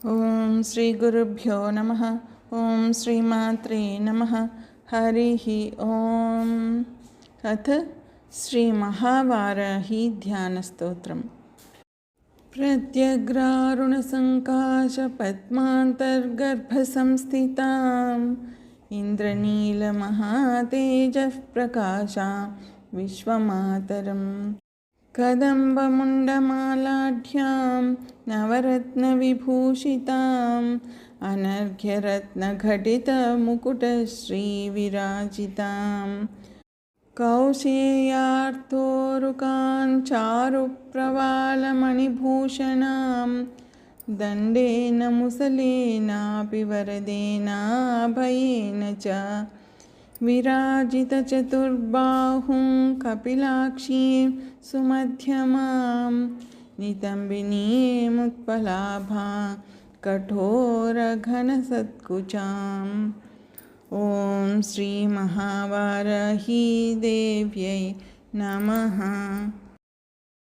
ఓం శ్రీ గురుభ్యో నమ ఓం శ్రీమాత్రే నమ హరి ఓం అథ శ్రీ మహావారాహి ధ్యానస్తోత్రం प्रत्यग्रारुणसङ्काशपद्मान्तर्गर्भसंस्थिताम् इन्द्रनीलमहातेजः प्रकाशा विश्वमातरम् कदम्बमुण्डमालाढ्यां नवरत्नविभूषिताम् अनर्घ्यरत्नघटितमुकुटश्रीविराजिताम् कौशेयार्तोरुकाञ्चारुप्रवालमणिभूषणां दण्डेन मुसलेनापि वरदेनाभयेन च विराजितचतुर्बाहुं कपिलाक्षीं सुमध्यमां नितम्बिनीमुत्पलाभा कठोरघनसत्कुचाम् ॐ श्रीमहावारही देव्यै नमः।